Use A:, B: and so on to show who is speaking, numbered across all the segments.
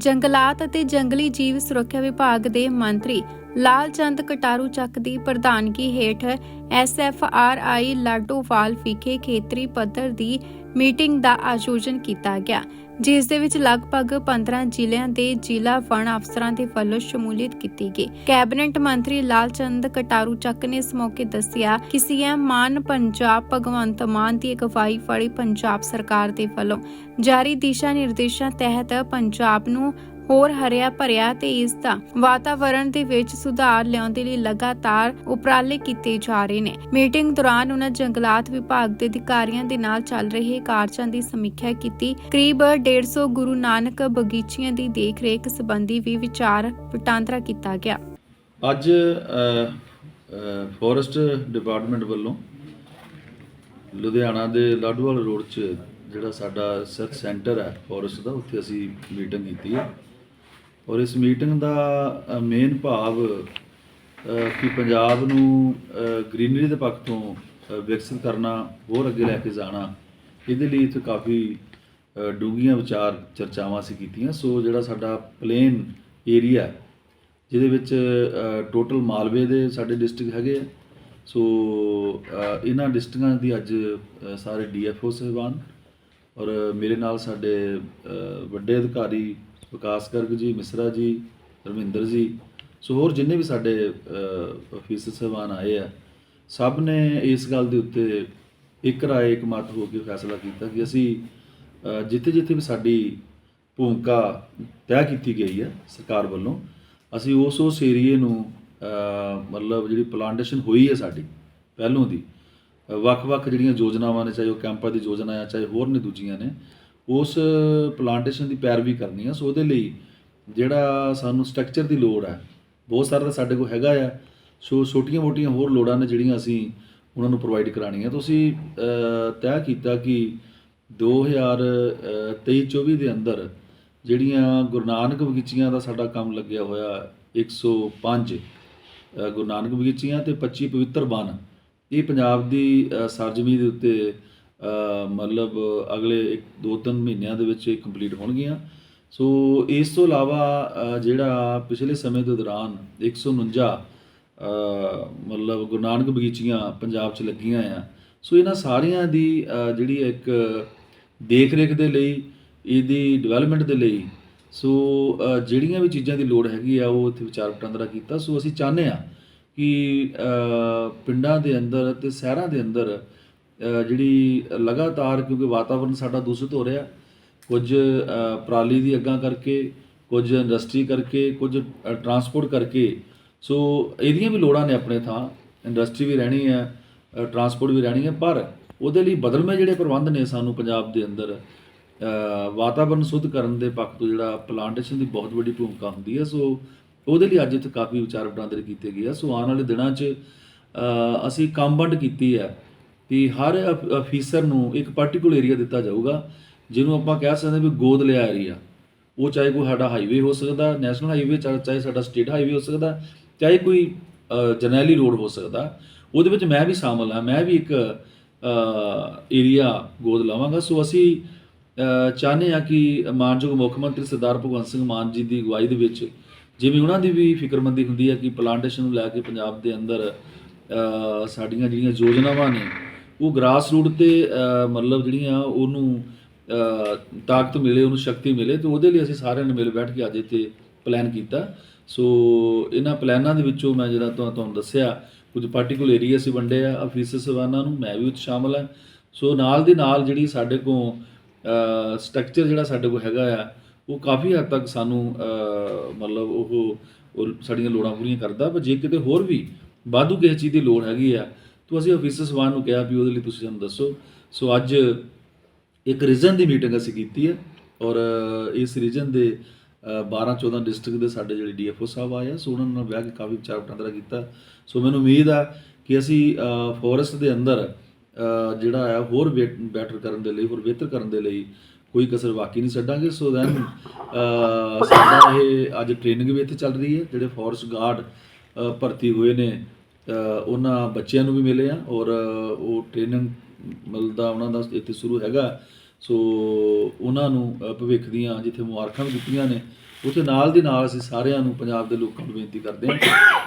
A: ਜੰਗਲਾਤ ਅਤੇ ਜੰਗਲੀ ਜੀਵ ਸੁਰੱਖਿਆ ਵਿਭਾਗ ਦੇ ਮੰਤਰੀ ਲਾਲ ਚੰਦ ਕਟਾਰੂ ਚੱਕ ਦੀ ਪ੍ਰਧਾਨਗੀ ਹੇਠ ਐਸਐਫਆਰਆਈ ਲਾਡੋਵਾਲ ਵਿਖੇ ਖੇਤਰੀ ਪੱਧਰ ਦੀ ਮੀਟਿੰਗ ਦਾ ਆਯੋਜਨ ਕੀਤਾ ਗਿਆ, ਜਿਸ ਦੇ ਵਿੱਚ ਲਗਭਗ 15 ਜ਼ਿਲ੍ਹਿਆਂ ਦੇ ਜ਼ਿਲ੍ਹਾ ਵਣ ਅਫਸਰਾਂ ਦੇ ਵੱਲੋਂ ਸ਼ਮੂਲੀਅਤ ਕੀਤੀ ਗਈ। ਕੈਬਨਿਟ ਮੰਤਰੀ ਲਾਲ ਚੰਦ ਕਟਾਰੂ ਚੱਕ ਨੇ ਇਸ ਮੌਕੇ ਦੱਸਿਆ ਕਿ ਸੀਐਮ ਮਾਨ ਪੰਜਾਬ ਭਗਵੰਤ ਮਾਨ ਦੀ ਅਗਵਾਈ ਵਾਲੀ ਪੰਜਾਬ ਸਰਕਾਰ ਦੇ ਵੱਲੋਂ ਜਾਰੀ ਦਿਸ਼ਾ ਨਿਰਦੇਸ਼ਾਂ ਤਹਿਤ ਪੰਜਾਬ ਨੂੰ ਹੋਰ ਹਰਿਆ ਭਰਿਆ ਤੇ ਇਸ ਦਾ ਵਾਤਾਵਰਣ ਦੇ ਵਿੱਚ ਸੁਧਾਰ ਲਿਆਉਣ ਦੇ ਲਈ ਲਗਾਤਾਰ ਉਪਰਾਲੇ ਕੀਤੇ ਜਾ ਰਹੇ ਨੇ। ਮੀਟਿੰਗ ਦੌਰਾਨ ਉਹਨਾਂ ਜੰਗਲਾਤ ਵਿਭਾਗ ਦੇ ਅਧਿਕਾਰੀਆਂ ਦੇ ਨਾਲ ਚੱਲ ਰਹੇ ਕਾਰਜਾਂ ਦੀ ਸਮੀਖਿਆ ਕੀਤੀ। ਕਰੀਬ 150 ਗੁਰੂ ਨਾਨਕ ਬਗੀਚੀਆਂ ਦੀ ਦੇਖਰੇਖ ਸੰਬੰਧੀ ਵੀ ਵਿਚਾਰ ਵਟਾਂਦਰਾ ਕੀਤਾ ਗਿਆ।
B: ਅੱਜ ਫੋਰੈਸਟ ਡਿਪਾਰਟਮੈਂਟ ਵੱਲੋਂ ਲੁਧਿਆਣਾ ਦੇ ਲਾਡੂਵਾਲ ਰੋਡ 'ਚ ਜਿਹੜਾ ਸਾਡਾ ਰਿਸਰਚ ਸੈਂਟਰ ਹੈ ਫੋਰੈਸਟ ਦਾ, ਉੱਥੇ ਅਸੀਂ ਮੀਟਿੰਗ ਕੀਤੀ ਹੈ। ਔਰ ਇਸ ਮੀਟਿੰਗ ਦਾ ਮੇਨ ਭਾਵ ਕਿ ਪੰਜਾਬ ਨੂੰ ਗ੍ਰੀਨਰੀ ਦੇ ਪੱਖ ਤੋਂ ਵਿਕਸਿਤ ਕਰਨਾ ਹੋਰ ਅੱਗੇ ਲੈ ਕੇ ਜਾਣਾ ਇਹਦੇ ਲਈ ਇੱਥੇ ਕਾਫੀ ਡੂੰਘੀਆਂ ਵਿਚਾਰ ਚਰਚਾਵਾਂ ਅਸੀਂ ਕੀਤੀਆਂ। ਸੋ ਜਿਹੜਾ ਸਾਡਾ ਪਲੇਨ ਏਰੀਆ ਜਿਹਦੇ ਵਿੱਚ ਟੋਟਲ ਮਾਲਵੇ ਦੇ ਸਾਡੇ ਡਿਸਟ੍ਰਿਕਟ ਹੈਗੇ ਆ। ਸੋ ਇਹਨਾਂ ਡਿਸਟ੍ਰਿਕਟਾਂ ਦੀ ਅੱਜ ਅ, ਸਾਰੇ ਡੀਐਫਓ ਸਹਿਬਾਨ ਔਰ ਮੇਰੇ ਨਾਲ ਸਾਡੇ ਵੱਡੇ ਅਧਿਕਾਰੀ ਵਿਕਾਸ ਗਰਗ ਜੀ, ਮਿਸਰਾ ਜੀ ਰਵਿੰਦਰ ਜੀ, ਸੋ ਹੋਰ ਜਿੰਨੇ ਵੀ ਸਾਡੇ ਅਫੀਸਰ ਸਹਿਬਾਨ ਆਏ ਆ, ਸਭ ਨੇ ਇਸ ਗੱਲ ਦੇ ਉੱਤੇ ਇੱਕ ਰਾਏ, ਇੱਕ ਮਤ ਹੋ ਕੇ ਫੈਸਲਾ ਕੀਤਾ ਕਿ ਅਸੀਂ ਜਿੱਥੇ ਜਿੱਥੇ ਵੀ ਸਾਡੀ ਭੂਮਿਕਾ ਤੈਅ ਕੀਤੀ ਗਈ ਹੈ ਸਰਕਾਰ ਵੱਲੋਂ, ਅਸੀਂ ਉਸ ਉਸ ਏਰੀਏ ਨੂੰ ਮਤਲਬ ਜਿਹੜੀ ਪਲਾਂਟੇਸ਼ਨ ਹੋਈ ਹੈ ਸਾਡੀ, ਪਹਿਲੋਂ ਦੀ, ਵੱਖ-ਵੱਖ ਜਿਹੜੀਆਂ ਯੋਜਨਾਵਾਂ ਨੇ, ਚਾਹੇ ਉਹ ਕੈਂਪਾਂ ਦੀ ਯੋਜਨਾ ਆ, ਚਾਹੇ ਹੋਰ ਨੇ ਦੂਜੀਆਂ ਨੇ ਉਸ ਪਲਾਂਟੇਸ਼ਨ ਦੀ ਪੈਰਵੀ ਕਰਨੀ ਆ ਸੋ ਉਹਦੇ ਲਈ ਜਿਹੜਾ ਸਾਨੂੰ ਸਟਰਕਚਰ ਦੀ ਲੋੜ ਹੈ ਬਹੁਤ ਸਾਰਾ ਤਾਂ ਸਾਡੇ ਕੋਲ ਹੈਗਾ ਆ ਸੋ ਛੋਟੀਆਂ-ਮੋਟੀਆਂ ਹੋਰ ਲੋੜਾਂ ਨੇ ਜਿਹੜੀਆਂ ਅਸੀਂ ਉਹਨਾਂ ਨੂੰ ਪ੍ਰੋਵਾਈਡ ਕਰਾਉਣੀਆਂ। ਤੁਸੀਂ ਤੈਅ ਕੀਤਾ ਕਿ 2023-24 ਦੇ ਅੰਦਰ ਜਿਹੜੀਆਂ ਗੁਰੂ ਨਾਨਕ ਬਗੀਚੀਆਂ ਦਾ ਸਾਡਾ ਕੰਮ ਲੱਗਿਆ ਹੋਇਆ 105 ਅ, ਗੁਰੂ ਨਾਨਕ ਬਗੀਚੀਆਂ ਤੇ 25 ਪਵਿੱਤਰ ਬਨ ਇਹ ਪੰਜਾਬ ਦੀ ਸਰਜਮੀ ਦੇ ਉੱਤੇ ਮਤਲਬ ਅਗਲੇ 2-3 ਮਹੀਨਿਆਂ ਦੇ ਵਿੱਚ ਇਹ ਕੰਪਲੀਟ ਹੋਣਗੀਆਂ। ਸੋ ਇਸ ਤੋਂ ਇਲਾਵਾ ਜਿਹੜਾ ਪਿਛਲੇ ਸਮੇਂ ਦੇ ਦੌਰਾਨ 149 ਅ, ਮਤਲਬ ਗੁਰੂ ਨਾਨਕ ਬਗੀਚੀਆਂ ਪੰਜਾਬ 'ਚ ਲੱਗੀਆਂ ਆ। ਸੋ ਇਹਨਾਂ ਸਾਰੀਆਂ ਦੀ ਜਿਹੜੀ ਇੱਕ ਦੇਖ ਰੇਖ ਦੇ ਲਈ ਇਹਦੀ ਡਿਵੈਲਪਮੈਂਟ ਦੇ ਲਈ ਸੋ ਜਿਹੜੀਆਂ ਵੀ ਚੀਜ਼ਾਂ ਦੀ ਲੋੜ ਹੈਗੀ ਆ ਉਹ ਇੱਥੇ ਵਿਚਾਰ ਵਟਾਂਦਰਾ ਕੀਤਾ। ਸੋ ਅਸੀਂ ਚਾਹੁੰਦੇ ਆ ਕਿ ਪਿੰਡਾਂ ਦੇ ਅੰਦਰ ਤੇ ਸ਼ਹਿਰਾਂ ਦੇ ਅੰਦਰ ਜਿਹੜੀ ਲਗਾਤਾਰ ਕਿਉਂਕਿ ਵਾਤਾਵਰਣ ਸਾਡਾ ਦੂਸ਼ਿਤ ਹੋ ਰਿਹਾ ਕੁਝ ਅ, ਪਰਾਲੀ ਦੀ ਅੱਗਾਂ ਕਰਕੇ ਕੁਝ ਇੰਡਸਟਰੀ ਕਰਕੇ ਕੁਝ ਟਰਾਂਸਪੋਰਟ ਕਰਕੇ ਸੋ ਇਹਦੀਆਂ ਵੀ ਲੋੜਾਂ ਨੇ ਆਪਣੇ ਥਾਂ। ਇੰਡਸਟਰੀ ਵੀ ਰਹਿਣੀ ਹੈ ਟਰਾਂਸਪੋਰਟ ਵੀ ਰਹਿਣੀ ਹੈ ਪਰ ਉਹਦੇ ਲਈ ਬਦਲਵੇਂ ਜਿਹੜੇ ਪ੍ਰਬੰਧ ਨੇ ਸਾਨੂੰ ਪੰਜਾਬ ਦੇ ਅੰਦਰ ਅ, ਵਾਤਾਵਰਣ ਸ਼ੁੱਧ ਕਰਨ ਦੇ ਪੱਖ ਤੋਂ ਜਿਹੜਾ ਪਲਾਂਟੇਸ਼ਨ ਦੀ ਬਹੁਤ ਵੱਡੀ ਭੂਮਿਕਾ ਹੁੰਦੀ ਹੈ ਸੋ ਉਹਦੇ ਲਈ ਅੱਜ ਇੱਥੇ ਕਾਫੀ ਵਿਚਾਰ ਵਟਾਂਦਰੇ ਕੀਤੇ ਗਏ ਆ। ਸੋ ਆਉਣ ਵਾਲੇ ਦਿਨਾਂ 'ਚ ਅਸੀਂ ਕੰਮ ਵੰਡ ਕੀਤੀ ਹੈ। ਕਿ ਹਰ ਅਫ- ਅਫੀਸਰ ਨੂੰ ਇੱਕ ਪਾਰਟਿਕੂਲਰ ਏਰੀਆ ਦਿੱਤਾ ਜਾਊਗਾ ਜਿਹਨੂੰ ਆਪਾਂ ਕਹਿ ਸਕਦੇ ਹਾਂ ਵੀ ਗੋਦ ਲਿਆ ਏਰੀਆ ਉਹ ਚਾਹੇ ਕੋਈ ਸਾਡਾ ਹਾਈਵੇ ਹੋ ਸਕਦਾ ਨੈਸ਼ਨਲ ਹਾਈਵੇ ਚਾਹੇ ਸਾਡਾ ਸਟੇਟ ਹਾਈਵੇ ਹੋ ਸਕਦਾ ਚਾਹੇ ਕੋਈ ਜਰਨੈਲੀ ਰੋਡ ਹੋ ਸਕਦਾ ਉਹਦੇ ਵਿੱਚ ਮੈਂ ਵੀ ਸ਼ਾਮਲ ਹਾਂ ਮੈਂ ਵੀ ਇੱਕ ਏਰੀਆ ਗੋਦ ਲਾਵਾਂਗਾ। ਸੋ ਅਸੀਂ ਅ, ਚਾਹੁੰਦੇ ਹਾਂ ਕਿ ਮਾਨਯੋਗ ਮੁੱਖ ਮੰਤਰੀ ਸਰਦਾਰ ਭਗਵੰਤ ਸਿੰਘ ਮਾਨ ਜੀ ਦੀ ਅਗਵਾਈ ਦੇ ਵਿੱਚ ਜਿਵੇਂ ਉਹਨਾਂ ਦੀ ਵੀ ਫਿਕਰਮੰਦੀ ਹੁੰਦੀ ਹੈ ਕਿ ਪਲਾਂਟੇਸ਼ਨ ਨੂੰ ਲੈ ਕੇ ਪੰਜਾਬ ਦੇ ਅੰਦਰ ਸਾਡੀਆਂ ਜਿਹੜੀਆਂ ਯੋਜਨਾਵਾਂ ਨੇ ਉਹ ਗ੍ਰਾਸ ਰੂਟ ਤੇ ਮਤਲਬ ਜਿਹੜੀਆਂ ਉਹਨੂੰ ਤਾਕਤ ਮਿਲੇ, ਉਹਨੂੰ ਸ਼ਕਤੀ ਮਿਲੇ, ਤੇ ਉਹਦੇ ਲਈ ਅਸੀਂ ਸਾਰਿਆਂ ਨੇ ਮਿਲ ਬੈਠ ਕੇ ਅੱਜ ਇੱਥੇ ਪਲਾਨ ਕੀਤਾ। ਸੋ ਇਹਨਾਂ ਪਲਾਨਾਂ ਦੇ ਵਿੱਚੋਂ ਮੈਂ ਜਿਹੜਾ ਤੁਹਾ- ਤੁਹਾਨੂੰ ਦੱਸਿਆ, ਕੁਝ ਪਾਰਟਿਕੂਲਰ ਏਰੀਆ ਸੀ ਵੰਡੇ ਆ ਅਫੀਸਰ ਸਵਾਨਾਂ ਨੂੰ, ਮੈਂ ਵੀ ਉੱਚ ਸ਼ਾਮਲ ਹਾਂ। ਸੋ ਨਾਲ ਦੀ ਨਾਲ ਜਿਹੜੀ ਸਾਡੇ ਕੋਲ ਸਟਰਕਚਰ ਜਿਹੜਾ ਸਾਡੇ ਕੋਲ ਹੈਗਾ ਆ, ਉਹ ਕਾਫੀ ਹੱਦ ਤੱਕ ਸਾਨੂੰ ਮਤਲਬ ਉਹ ਸਾਡੀਆਂ ਲੋੜਾਂ ਪੂਰੀਆਂ ਕਰਦਾ। ਪਰ ਜੇ ਕਿਤੇ ਹੋਰ ਵੀ ਵਾਧੂ ਕਿਸੇ ਚੀਜ਼ ਦੀ ਲੋੜ ਹੈਗੀ ਆ ਤਾਂ ਅਸੀਂ ਅਫੀਸਰ ਸਵਾਨ ਨੂੰ ਕਿਹਾ ਵੀ ਉਹਦੇ ਲਈ ਤੁਸੀਂ ਸਾਨੂੰ ਦੱਸੋ। ਸੋ ਅੱਜ ਇੱਕ ਰੀਜਨ ਦੀ ਮੀਟਿੰਗ ਅਸੀਂ ਕੀਤੀ ਹੈ ਔਰ ਇਸ ਰੀਜਨ ਦੇ 12 14 ਡਿਸਟ੍ਰਿਕਟ ਦੇ ਸਾਡੇ ਜਿਹੜੇ ਡੀਐਫਓ ਸਾਹਿਬ ਆਏ ਆ ਸੋ ਉਹਨਾਂ ਨਾਲ ਬਹਿ ਕੇ ਕਾਫੀ ਵਿਚਾਰ ਵਟਾਂਦਰਾ ਕੀਤਾ। ਸੋ ਮੈਨੂੰ ਉਮੀਦ ਆ ਕਿ ਅਸੀਂ ਫੋਰੈਸਟ ਦੇ ਅੰਦਰ ਜਿਹੜਾ ਆ ਹੋਰ ਬੈਟਰ ਕਰਨ ਦੇ ਲਈ, ਹੋਰ ਬਿਹਤਰ ਕਰਨ ਦੇ ਲਈ ਕੋਈ ਕਸਰ ਬਾਕੀ ਨਹੀਂ ਛੱਡਾਂਗੇ। ਸੋ ਦੈਨ ਸਾਡਾ ਇਹ ਅੱਜ ਟ੍ਰੇਨਿੰਗ ਵੀ ਇੱਥੇ ਚੱਲ ਰਹੀ ਹੈ, ਜਿਹੜੇ ਫੋਰੈਸਟ ਗਾਰਡ ਭਰਤੀ ਹੋਏ ਨੇ। ਉਹਨਾਂ ਬੱਚਿਆਂ ਨੂੰ ਵੀ ਮਿਲੇ ਆ ਔਰ ਉਹ ਟ੍ਰੇਨਿੰਗ ਮਿਲਦਾ ਉਹਨਾਂ ਦਾ ਇੱਥੇ ਸ਼ੁਰੂ ਹੈਗਾ। ਸੋ ਉਹਨਾਂ ਨੂੰ ਭਵਿੱਖ ਦੀਆਂ ਜਿੱਥੇ ਮੁਬਾਰਕਾਂ ਵੀ ਦਿੱਤੀਆਂ ਨੇ, ਉੱਥੇ ਨਾਲ ਦੀ ਨਾਲ ਅਸੀਂ ਸਾਰਿਆਂ ਨੂੰ ਪੰਜਾਬ ਦੇ ਲੋਕਾਂ ਨੂੰ ਬੇਨਤੀ ਕਰਦੇ ਹਾਂ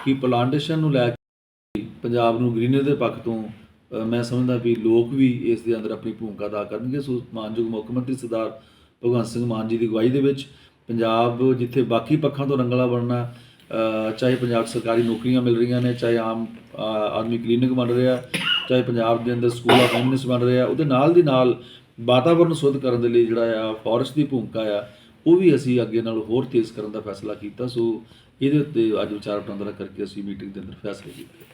B: ਕਿ ਪਲਾਂਟੇਸ਼ਨ ਨੂੰ ਲੈ ਕੇ ਪੰਜਾਬ ਨੂੰ ਗ੍ਰੀਨਰੀ ਦੇ ਪੱਖ ਤੋਂ ਮੈਂ ਸਮਝਦਾ ਵੀ ਲੋਕ ਵੀ ਇਸ ਦੇ ਅੰਦਰ ਆਪਣੀ ਭੂਮਿਕਾ ਅਦਾ ਕਰਨਗੇ। ਸੋ ਮਾਨਯੋਗ ਮੁੱਖ ਮੰਤਰੀ ਸਰਦਾਰ ਭਗਵੰਤ ਸਿੰਘ ਮਾਨ ਜੀ ਦੀ ਅਗਵਾਈ ਦੇ ਵਿੱਚ ਪੰਜਾਬ ਜਿੱਥੇ ਬਾਕੀ ਪੱਖਾਂ ਤੋਂ ਰੰਗਲਾ ਬਣਨਾ ਚਾਹੇ ਪੰਜਾਬ 'ਚ ਸਰਕਾਰੀ ਨੌਕਰੀਆਂ ਮਿਲ ਰਹੀਆਂ ਨੇ, ਚਾਹੇ ਆਮ ਆਦਮੀ ਕਲੀਨਿਕ ਬਣ ਰਿਹਾ ਚਾਹੇ ਪੰਜਾਬ ਦੇ ਅੰਦਰ ਸਕੂਲ ਆਫ ਐਮਿਨੈਂਸ ਬਣ ਰਿਹਾ ਉਹਦੇ ਨਾਲ ਦੀ ਨਾਲ ਵਾਤਾਵਰਨ ਸ਼ੁੱਧ ਕਰਨ ਦੇ ਲਈ ਜਿਹੜਾ ਆ ਫੋਰੈਸਟ ਦੀ ਭੂਮਿਕਾ ਆ, ਉਹ ਵੀ ਅਸੀਂ ਅੱਗੇ ਨਾਲ ਹੋਰ ਤੇਜ਼ ਕਰਨ ਦਾ ਫੈਸਲਾ ਕੀਤਾ। ਸੋ ਇਹਦੇ ਉੱਤੇ ਅੱਜ ਵਿਚਾਰ ਵਟਾਂਦਰਾ ਕਰਕੇ ਅਸੀਂ ਮੀਟਿੰਗ ਦੇ ਅੰਦਰ ਫੈਸਲੇ ਕੀਤੇ।